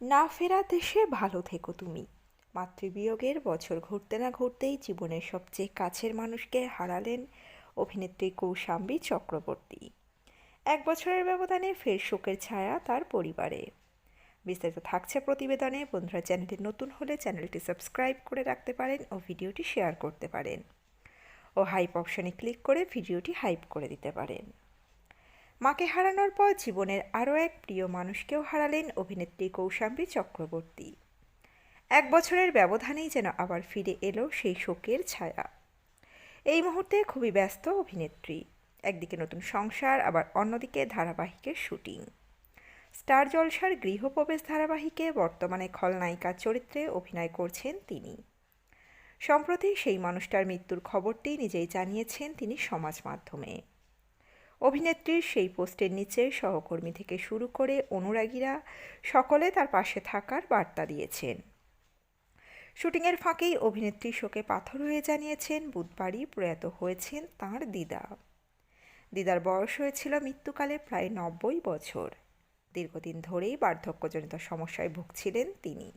না ফেরা দেশে ভালো থেকো তুমি। মাতৃবিয়োগের বছর ঘুরতে না ঘুরতেই জীবনের সবচেয়ে কাছের মানুষকে হারালেন অভিনেত্রী কৌশাম্বী চক্রবর্তী। এক বছরের ব্যবধানে ফের শোকের ছায়া তার পরিবারে। বিস্তারিত থাকছে প্রতিবেদনে। বন্ধুরা, চ্যানেলটি নতুন হলে চ্যানেলটি সাবস্ক্রাইব করে রাখতে পারেন ও ভিডিওটি শেয়ার করতে পারেন। ও হাইপ অপশনে ক্লিক করে ভিডিওটি হাইপ করে দিতে পারেন। মাকে হারানোর পর জীবনের আরও এক প্রিয় মানুষকেও হারালেন অভিনেত্রী কৌশাম্বী চক্রবর্তী। এক বছরের ব্যবধানেই যেন আবার ফিরে এলো সেই শোকের ছায়া। এই মুহূর্তে খুবই ব্যস্ত অভিনেত্রী। একদিকে নতুন সংসার, আবার অন্যদিকে ধারাবাহিকের শুটিং। স্টার জলসার গৃহপ্রবেশ ধারাবাহিকে বর্তমানে খলনায়িকার চরিত্রে অভিনয় করছেন তিনি। সম্প্রতি সেই মানুষটার মৃত্যুর খবরটি নিজেই জানিয়েছেন তিনি সমাজ মাধ্যমে। অভিনেত্রীর সেই পোস্টের নিচে সহকর্মী থেকে শুরু করে অনুরাগীরা সকলে তার পাশে থাকার বার্তা দিয়েছেন। শুটিংয়ের ফাঁকেই অভিনেত্রী শোকে পাথর হয়ে জানিয়েছেন, বুধবারই প্রয়াত হয়েছেন তাঁর দিদা। দিদার বয়স হয়েছিল মৃত্যুকালে প্রায় নব্বই বছর। দীর্ঘদিন ধরেই বার্ধক্যজনিত সমস্যায় ভুগছিলেন তিনি।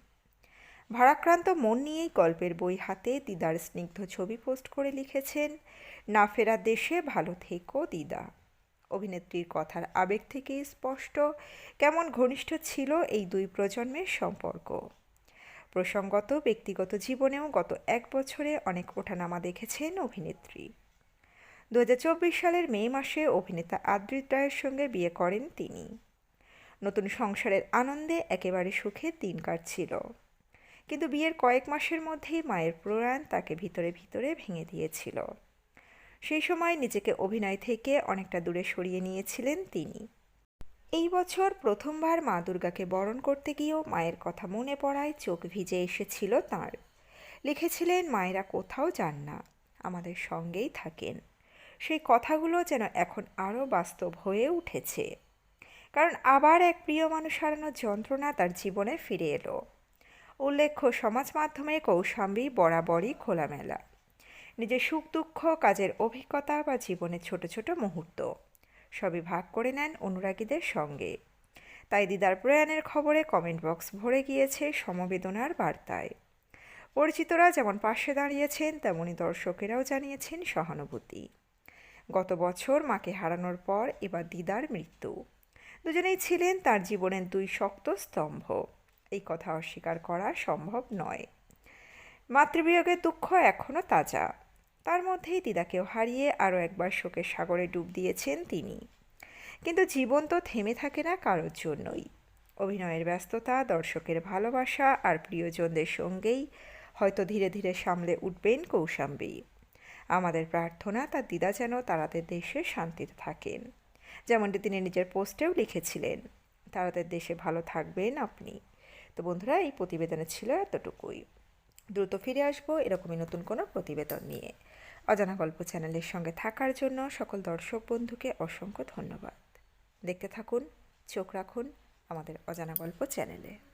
ভারাক্রান্ত মন নিয়েই গল্পের বই হাতে দিদার স্নিগ্ধ ছবি পোস্ট করে লিখেছেন, না ফেরা দেশে ভালো থেকো দিদা। অভিনেত্রীর কথার আবেগ থেকেই স্পষ্ট কেমন ঘনিষ্ঠ ছিল এই দুই প্রজন্মের সম্পর্ক। প্রসঙ্গত ব্যক্তিগত জীবনেও গত এক বছরে অনেক ওঠানামা দেখেছেন অভিনেত্রী। দু হাজার চব্বিশ সালের মে মাসে অভিনেতা আদ্রিত রায়ের সঙ্গে বিয়ে করেন তিনি। নতুন সংসারের আনন্দে একেবারে সুখে দিন কাটছিল। কিন্তু বিয়ের কয়েক মাসের মধ্যেই মায়ের প্রয়াণ তাকে ভিতরে ভিতরে ভেঙে দিয়েছিল। সেই সময় নিজেকে অভিনয় থেকে অনেকটা দূরে সরিয়ে নিয়েছিলেন তিনি। এই বছর প্রথমবার মা দুর্গাকে বরণ করতে গিয়েও মায়ের কথা মনে পড়ায় চোখ ভিজে এসেছিল তাঁর। লিখেছিলেন, মায়েরা কোথাও যান না, আমাদের সঙ্গেই থাকেন। সেই কথাগুলো যেন এখন আরও বাস্তব হয়ে উঠেছে। কারণ আবার এক প্রিয় মানুষ হারানোর যন্ত্রণা তার জীবনে ফিরে এলো। উল্লেখ্য, সমাজ মাধ্যমে কৌশাম্বী বরাবরই খোলামেলা। নিজের সুখ দুঃখ, কাজের অভিজ্ঞতা বা জীবনের ছোট ছোট মুহূর্ত। সবই ভাগ করে নেন অনুরাগীদের সঙ্গে। তাই দিদার প্রয়াণের খবরে কমেন্ট বক্স ভরে গিয়েছে সমবেদনার বার্তায়। পরিচিতরা যেমন পাশে দাঁড়িয়েছেন, তেমনি দর্শকেরাও জানিয়েছেন সহানুভূতি। গত বছর মাকে হারানোর পর এবার দিদার মৃত্যু। দুজনেই ছিলেন তার জীবনের দুই শক্ত স্তম্ভ। এই কথা অস্বীকার করা সম্ভব নয়। মাতৃবিয়োগের দুঃখ এখনও তাজা। তার মধ্যেই দিদাকেও হারিয়ে আরও একবার শোকের সাগরে ডুব দিয়েছেন তিনি। কিন্তু জীবন তো থেমে থাকে না কারোর জন্যই। অভিনয়ের ব্যস্ততা, দর্শকের ভালোবাসা আর প্রিয়জনদের সঙ্গেই হয়তো ধীরে ধীরে সামলে উঠবেন কৌশাম্বী। আমাদের প্রার্থনা, তার দিদা যেন তারাদের দেশে শান্তিতে থাকেন। যেমনটি তিনি নিজের পোস্টেও লিখেছিলেন, তারাদের দেশে ভালো থাকবেন আপনি। তো বন্ধুরা, এই প্রতিবেদনে ছিল এতটুকুই। দ্রুত ফিরে আসব এরকমই নতুন কোনো প্রতিবেদন নিয়ে। অজানা গল্প চ্যানেলের সঙ্গে থাকার জন্য সকল দর্শক বন্ধুকে অসংখ্য ধন্যবাদ। দেখতে থাকুন, চোখ রাখুন আমাদের অজানা গল্প চ্যানেলে।